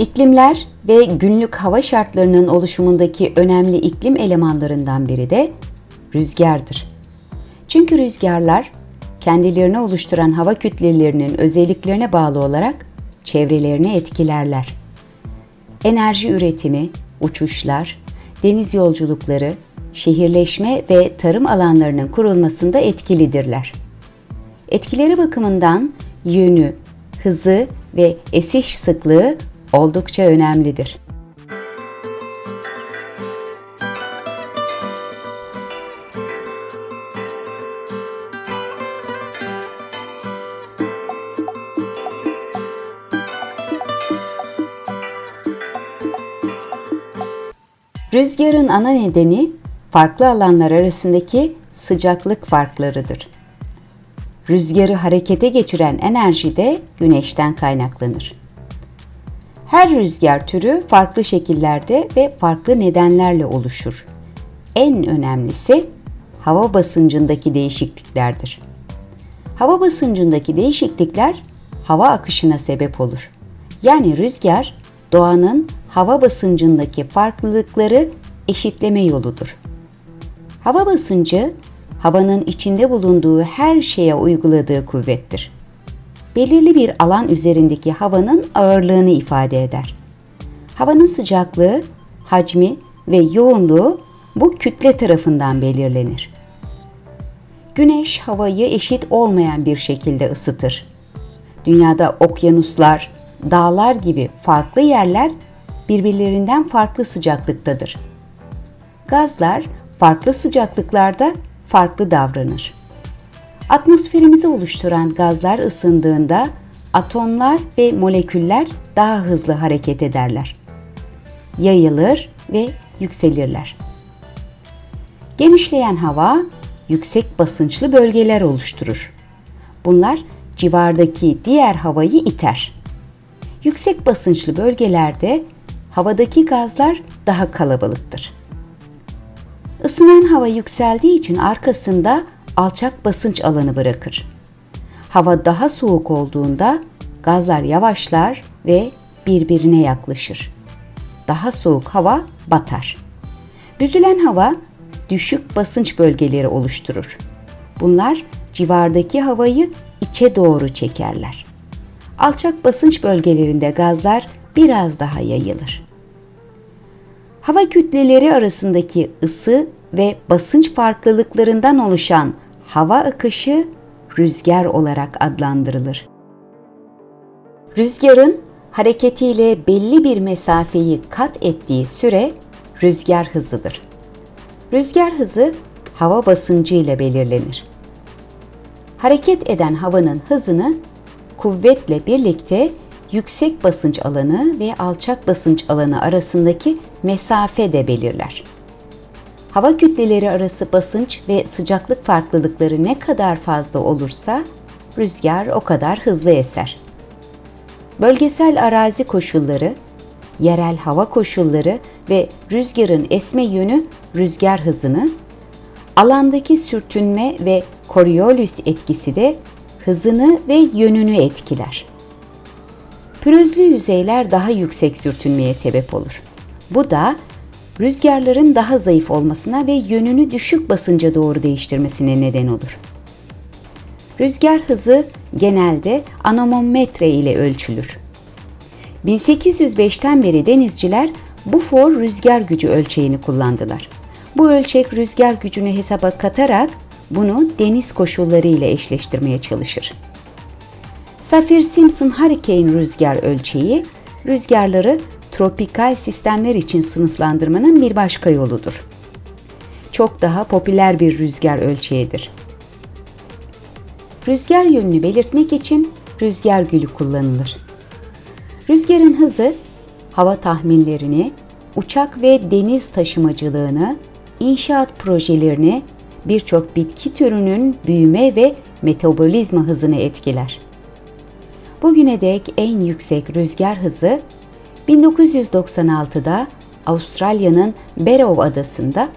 İklimler ve günlük hava şartlarının oluşumundaki önemli iklim elemanlarından biri de rüzgardır. Çünkü rüzgarlar kendilerini oluşturan hava kütlelerinin özelliklerine bağlı olarak çevrelerini etkilerler. Enerji üretimi, uçuşlar, deniz yolculukları, şehirleşme ve tarım alanlarının kurulmasında etkilidirler. Etkileri bakımından yönü, hızı ve esiş sıklığı oldukça önemlidir. Rüzgarın ana nedeni farklı alanlar arasındaki sıcaklık farklarıdır. Rüzgarı harekete geçiren enerji de güneşten kaynaklanır. Her rüzgar türü farklı şekillerde ve farklı nedenlerle oluşur. En önemlisi hava basıncındaki değişikliklerdir. Hava basıncındaki değişiklikler hava akışına sebep olur. Yani rüzgar doğanın hava basıncındaki farklılıkları eşitleme yoludur. Hava basıncı havanın içinde bulunduğu her şeye uyguladığı kuvvettir. Belirli bir alan üzerindeki havanın ağırlığını ifade eder. Havanın sıcaklığı, hacmi ve yoğunluğu bu kütle tarafından belirlenir. Güneş havayı eşit olmayan bir şekilde ısıtır. Dünyada okyanuslar, dağlar gibi farklı yerler birbirlerinden farklı sıcaklıktadır. Gazlar farklı sıcaklıklarda farklı davranır. Atmosferimizi oluşturan gazlar ısındığında atomlar ve moleküller daha hızlı hareket ederler. Yayılır ve yükselirler. Genişleyen hava yüksek basınçlı bölgeler oluşturur. Bunlar civardaki diğer havayı iter. Yüksek basınçlı bölgelerde havadaki gazlar daha kalabalıktır. Isınan hava yükseldiği için arkasında alçak basınç alanı bırakır. Hava daha soğuk olduğunda gazlar yavaşlar ve birbirine yaklaşır. Daha soğuk hava batar. Büzülen hava düşük basınç bölgeleri oluşturur. Bunlar civardaki havayı içe doğru çekerler. Alçak basınç bölgelerinde gazlar biraz daha yayılır. Hava kütleleri arasındaki ısı ve basınç farklılıklarından oluşan hava akışı rüzgar olarak adlandırılır. Rüzgarın hareketiyle belli bir mesafeyi kat ettiği süre rüzgar hızıdır. Rüzgar hızı hava basıncı ile belirlenir. Hareket eden havanın hızını kuvvetle birlikte yüksek basınç alanı ve alçak basınç alanı arasındaki mesafe de belirler. Hava kütleleri arası basınç ve sıcaklık farklılıkları ne kadar fazla olursa rüzgar o kadar hızlı eser. Bölgesel arazi koşulları, yerel hava koşulları ve rüzgarın esme yönü rüzgar hızını, alandaki sürtünme ve Coriolis etkisi de hızını ve yönünü etkiler. Pürüzlü yüzeyler daha yüksek sürtünmeye sebep olur. Bu da rüzgarların daha zayıf olmasına ve yönünü düşük basınca doğru değiştirmesine neden olur. Rüzgar hızı genelde anemometre ile ölçülür. 1805'ten beri denizciler Bufor rüzgar gücü ölçeğini kullandılar. Bu ölçek rüzgar gücünü hesaba katarak bunu deniz koşulları ile eşleştirmeye çalışır. Saffir-Simpson Hurricane rüzgar ölçeği, rüzgarları tropikal sistemler için sınıflandırmanın bir başka yoludur. Çok daha popüler bir rüzgar ölçeğidir. Rüzgar yönünü belirtmek için rüzgar gülü kullanılır. Rüzgarın hızı hava tahminlerini, uçak ve deniz taşımacılığını, inşaat projelerini, birçok bitki türünün büyüme ve metabolizma hızını etkiler. Bugüne dek en yüksek rüzgar hızı 1996'da Avustralya'nın Barrow adasında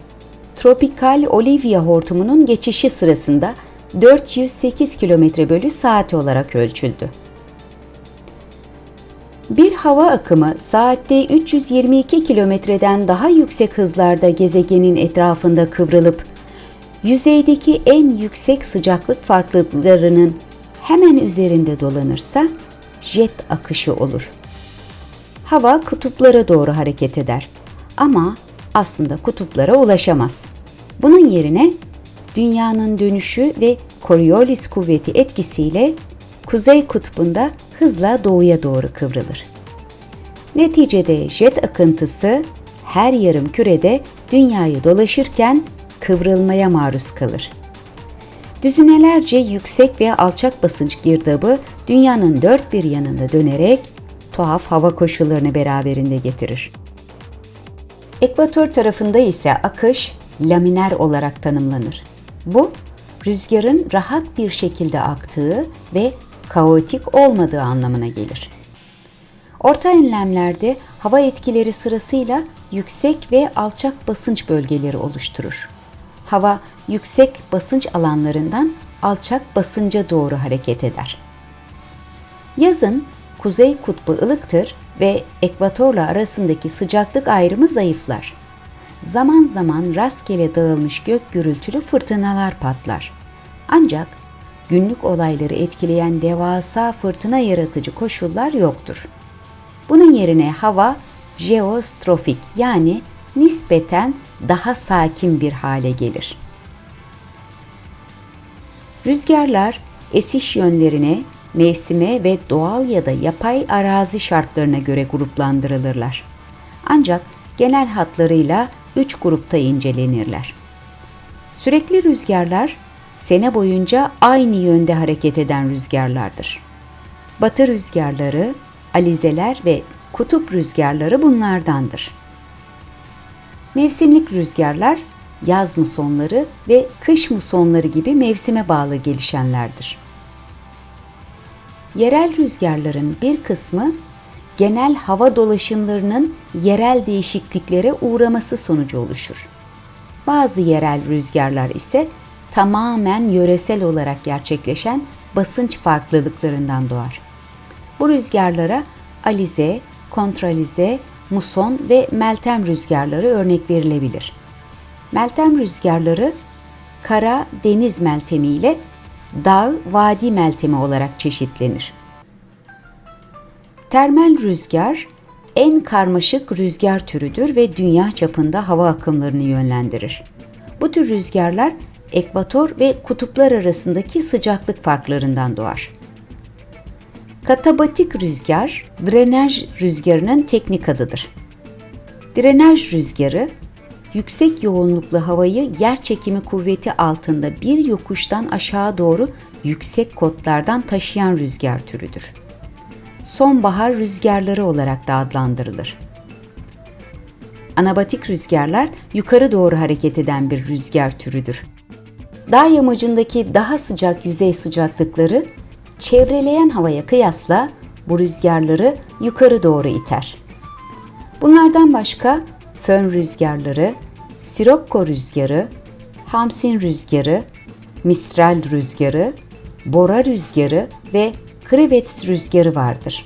tropikal Olivia hortumunun geçişi sırasında 408 km bölü saat olarak ölçüldü. Bir hava akımı saatte 322 kilometreden daha yüksek hızlarda gezegenin etrafında kıvrılıp yüzeydeki en yüksek sıcaklık farklılıklarının hemen üzerinde dolanırsa jet akışı olur. Hava kutuplara doğru hareket eder ama aslında kutuplara ulaşamaz. Bunun yerine dünyanın dönüşü ve Coriolis kuvveti etkisiyle kuzey kutbunda hızla doğuya doğru kıvrılır. Neticede jet akıntısı her yarım kürede dünyayı dolaşırken kıvrılmaya maruz kalır. Düzinelerce yüksek ve alçak basınç girdabı dünyanın dört bir yanında dönerek tuhaf hava koşullarını beraberinde getirir. Ekvator tarafında ise akış laminer olarak tanımlanır. Bu, rüzgarın rahat bir şekilde aktığı ve kaotik olmadığı anlamına gelir. Orta enlemlerde hava etkileri sırasıyla yüksek ve alçak basınç bölgeleri oluşturur. Hava yüksek basınç alanlarından alçak basınca doğru hareket eder. Yazın kuzey kutbu ılıktır ve ekvatorla arasındaki sıcaklık ayrımı zayıflar. Zaman zaman rastgele dağılmış gök gürültülü fırtınalar patlar. Ancak günlük olayları etkileyen devasa fırtına yaratıcı koşullar yoktur. Bunun yerine hava jeostrofik yani nispeten daha sakin bir hale gelir. Rüzgarlar esiş yönlerine, mevsime ve doğal ya da yapay arazi şartlarına göre gruplandırılırlar. Ancak genel hatlarıyla üç grupta incelenirler. Sürekli rüzgarlar sene boyunca aynı yönde hareket eden rüzgarlardır. Batı rüzgarları, alizeler ve kutup rüzgarları bunlardandır. Mevsimlik rüzgarlar yaz musonları ve kış musonları gibi mevsime bağlı gelişenlerdir. Yerel rüzgarların bir kısmı genel hava dolaşımlarının yerel değişikliklere uğraması sonucu oluşur. Bazı yerel rüzgarlar ise tamamen yöresel olarak gerçekleşen basınç farklılıklarından doğar. Bu rüzgarlara alize, kontralize, muson ve meltem rüzgarları örnek verilebilir. Meltem rüzgarları kara deniz meltemi ile dağ vadi meltemi olarak çeşitlenir. Termal rüzgar en karmaşık rüzgar türüdür ve dünya çapında hava akımlarını yönlendirir. Bu tür rüzgarlar ekvator ve kutuplar arasındaki sıcaklık farklarından doğar. Katabatik rüzgar, drenaj rüzgarının teknik adıdır. Drenaj rüzgarı, yüksek yoğunluklu havayı yer çekimi kuvveti altında bir yokuştan aşağı doğru yüksek kotlardan taşıyan rüzgar türüdür. Sonbahar rüzgarları olarak da adlandırılır. Anabatik rüzgarlar yukarı doğru hareket eden bir rüzgar türüdür. Dağ yamacındaki daha sıcak yüzey sıcaklıkları çevreleyen havaya kıyasla bu rüzgarları yukarı doğru iter. Bunlardan başka fön rüzgarları, sirokko rüzgarı, hamsin rüzgarı, mistral rüzgarı, bora rüzgarı ve krivets rüzgarı vardır.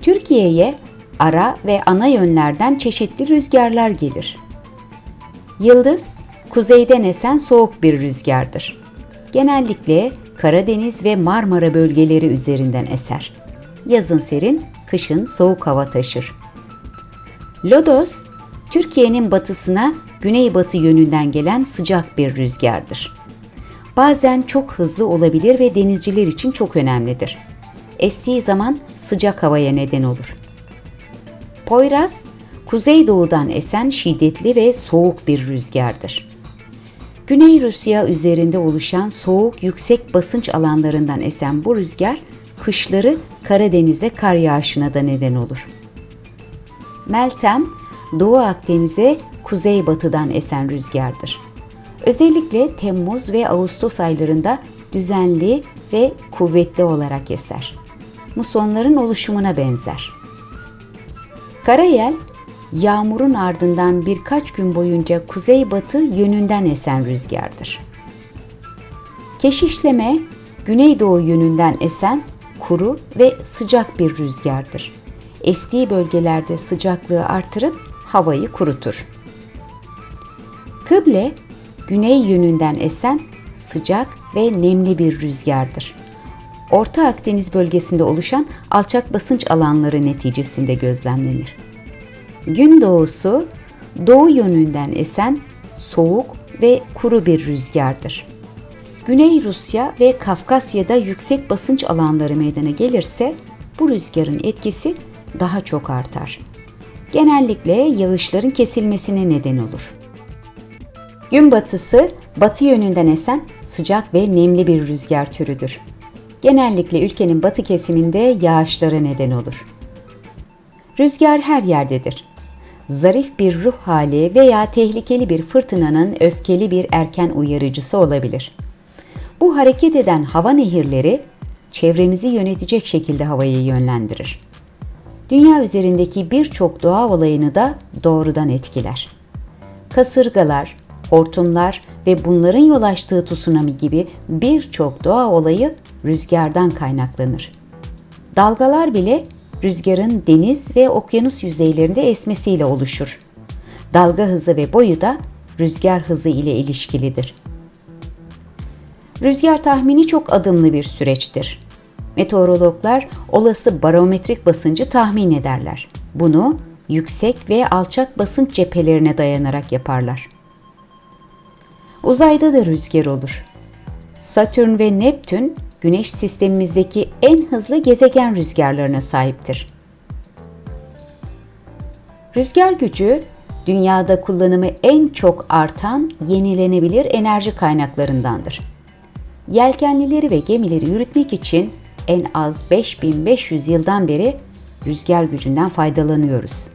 Türkiye'ye ara ve ana yönlerden çeşitli rüzgarlar gelir. Yıldız, kuzeyden esen soğuk bir rüzgardır. Genellikle Karadeniz ve Marmara bölgeleri üzerinden eser. Yazın serin, kışın soğuk hava taşır. Lodos, Türkiye'nin batısına güneybatı yönünden gelen sıcak bir rüzgardır. Bazen çok hızlı olabilir ve denizciler için çok önemlidir. Estiği zaman sıcak havaya neden olur. Poyraz, kuzeydoğudan esen şiddetli ve soğuk bir rüzgardır. Güney Rusya üzerinde oluşan soğuk yüksek basınç alanlarından esen bu rüzgar kışları Karadeniz'de kar yağışına da neden olur. Meltem, Doğu Akdeniz'e kuzeybatıdan esen rüzgardır. Özellikle Temmuz ve Ağustos aylarında düzenli ve kuvvetli olarak eser. Musonların oluşumuna benzer. Karayel, yağmurun ardından birkaç gün boyunca kuzeybatı yönünden esen rüzgardır. Keşişleme, güneydoğu yönünden esen kuru ve sıcak bir rüzgardır. Estiği bölgelerde sıcaklığı artırıp havayı kurutur. Kıble, güney yönünden esen sıcak ve nemli bir rüzgardır. Orta Akdeniz bölgesinde oluşan alçak basınç alanları neticesinde gözlemlenir. Gün doğusu, doğu yönünden esen soğuk ve kuru bir rüzgardır. Güney Rusya ve Kafkasya'da yüksek basınç alanları meydana gelirse bu rüzgarın etkisi daha çok artar. Genellikle yağışların kesilmesine neden olur. Gün batısı batı yönünden esen sıcak ve nemli bir rüzgar türüdür. Genellikle ülkenin batı kesiminde yağışlara neden olur. Rüzgar her yerdedir. Zarif bir ruh hali veya tehlikeli bir fırtınanın öfkeli bir erken uyarıcısı olabilir. Bu hareket eden hava nehirleri çevremizi yönetecek şekilde havayı yönlendirir. Dünya üzerindeki birçok doğa olayını da doğrudan etkiler. Kasırgalar, hortumlar ve bunların yol açtığı tsunami gibi birçok doğa olayı rüzgardan kaynaklanır. Dalgalar bile rüzgarın deniz ve okyanus yüzeylerinde esmesiyle oluşur. Dalga hızı ve boyu da rüzgar hızı ile ilişkilidir. Rüzgar tahmini çok adımlı bir süreçtir. Meteorologlar olası barometrik basıncı tahmin ederler. Bunu yüksek ve alçak basınç cephelerine dayanarak yaparlar. Uzayda da rüzgar olur. Satürn ve Neptün Güneş sistemimizdeki en hızlı gezegen rüzgarlarına sahiptir. Rüzgar gücü dünyada kullanımı en çok artan yenilenebilir enerji kaynaklarındandır. Yelkenlileri ve gemileri yürütmek için en az 5500 yıldan beri rüzgar gücünden faydalanıyoruz.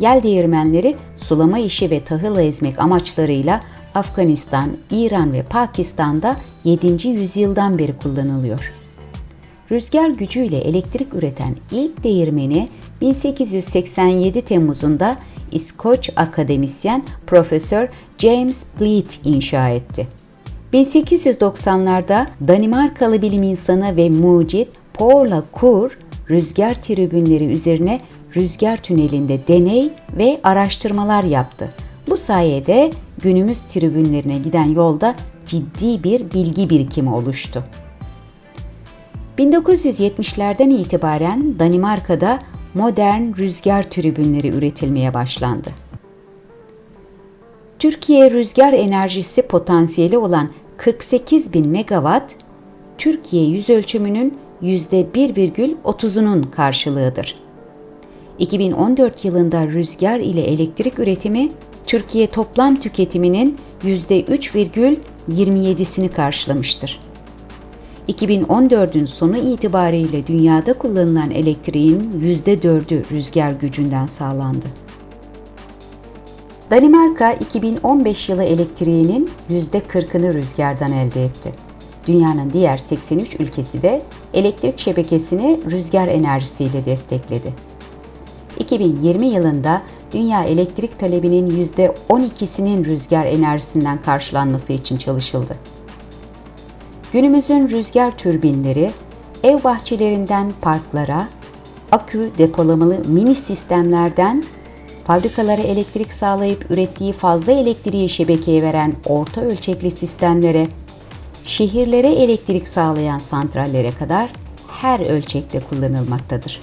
Yel değirmenleri sulama işi ve tahıl ezmek amaçlarıyla Afganistan, İran ve Pakistan'da 7. yüzyıldan beri kullanılıyor. Rüzgar gücüyle elektrik üreten ilk değirmeni 1887 Temmuz'unda İskoç akademisyen Profesör James Bleat inşa etti. 1890'larda Danimarkalı bilim insanı ve mucit Paul Lacour rüzgar tribünleri üzerine rüzgar tünelinde deney ve araştırmalar yaptı. Bu sayede günümüz tribünlerine giden yolda ciddi bir bilgi birikimi oluştu. 1970'lerden itibaren Danimarka'da modern rüzgar tribünleri üretilmeye başlandı. Türkiye rüzgar enerjisi potansiyeli olan 48 bin megawatt, Türkiye yüz ölçümünün %1,30'unun karşılığıdır. 2014 yılında rüzgar ile elektrik üretimi Türkiye toplam tüketiminin %3,27'sini karşılamıştır. 2014'ün sonu itibariyle dünyada kullanılan elektriğin %4'ü rüzgar gücünden sağlandı. Danimarka 2015 yılı elektriğinin %40'ını rüzgardan elde etti. Dünyanın diğer 83 ülkesi de elektrik şebekesini rüzgar enerjisiyle destekledi. 2020 yılında dünya elektrik talebinin %12'sinin rüzgar enerjisinden karşılanması için çalışıldı. Günümüzün rüzgar türbinleri ev bahçelerinden parklara, akü depolamalı mini sistemlerden fabrikalara elektrik sağlayıp ürettiği fazla elektriği şebekeye veren orta ölçekli sistemlere, şehirlere elektrik sağlayan santrallere kadar her ölçekte kullanılmaktadır.